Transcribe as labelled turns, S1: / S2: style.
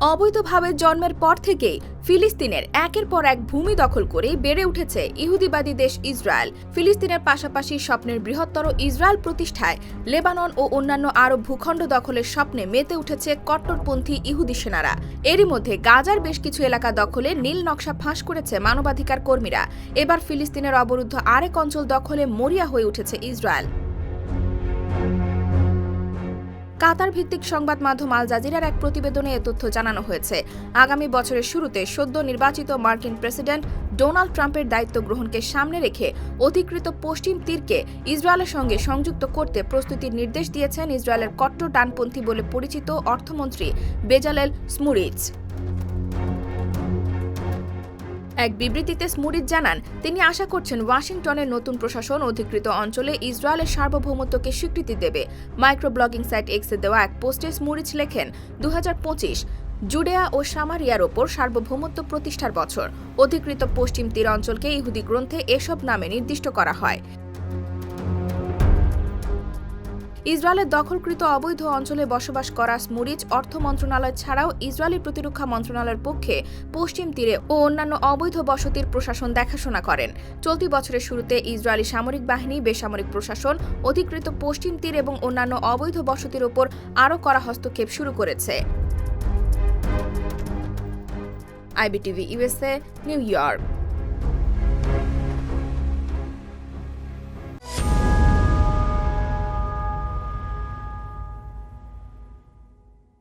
S1: অবৈধভাবে জন্মের পর থেকেই ফিলিস্তিনের একের পর এক ভূমি দখল করে বেড়ে উঠেছে ইহুদিবাদী দেশ ইসরায়েল। ফিলিস্তিনের পাশাপাশি স্বপ্নের বৃহত্তর ইসরায়েল প্রতিষ্ঠায় লেবানন ও অন্যান্য আরব ভূখণ্ড দখলের স্বপ্নে মেতে উঠেছে কট্টরপন্থী ইহুদি সেনারা। এরই মধ্যে গাজার বেশ কিছু এলাকা দখলে নীল নকশা ফাঁস করেছে মানবাধিকার কর্মীরা। এবার ফিলিস্তিনের অবরুদ্ধ আরেক অঞ্চল দখলে মরিয়া হয়ে উঠেছে ইসরায়েল। কাতার ভিত্তিক সংবাদ মাধ্যম আল জাজিরার এক প্রতিবেদনে এ তথ্য জানানো হয়েছে। আগামী বছরের শুরুতে সদ্য নির্বাচিত মার্কিন প্রেসিডেন্ট ডোনাল্ড ট্রাম্পের দায়িত্ব গ্রহণকে সামনে রেখে অধিকৃত পশ্চিম তীরকে ইসরায়েলের সঙ্গে সংযুক্ত করতে প্রস্তুতির নির্দেশ দিয়েছেন ইসরায়েলের কট্টর ডানপন্থী বলে পরিচিত অর্থমন্ত্রী বেজালেল স্মুরিচ। এক বিবৃতিতে স্মুরিচ জানান, তিনি আশা করছেন ওয়াশিংটনের নতুন প্রশাসন অধিকৃত অঞ্চলে ইসরায়েলের সার্বভৌমত্বকে স্বীকৃতি দেবে। মাইক্রো ব্লগিং সাইট এক্সে দেওয়া এক পোস্টে স্মুরিচ লেখেন দু হাজার পঁচিশ, জুডেয়া ও সামারিয়ার ওপর সার্বভৌমত্ব প্রতিষ্ঠার বছর। অধিকৃত পশ্চিম তীর অঞ্চলকে ইহুদি গ্রন্থে এসব নামে নির্দিষ্ট করা হয়। ইসরায়েলের দখলকৃত অবৈধ অঞ্চলে বসবাস করা স্মুরিচ অর্থ মন্ত্রণালয় ছাড়াও ইসরায়েলি প্রতিরক্ষা মন্ত্রণালয়ের পক্ষে পশ্চিম তীরে ও অন্যান্য অবৈধ বসতির প্রশাসন দেখাশোনা করেন। চলতি বছরের শুরুতে ইসরায়েলি সামরিক বাহিনী, বেসামরিক প্রশাসন, অধিকৃত পশ্চিম তীর এবং অন্যান্য অবৈধ বসতির ওপর আরও করা হস্তক্ষেপ শুরু করেছে। IBTV USA New York.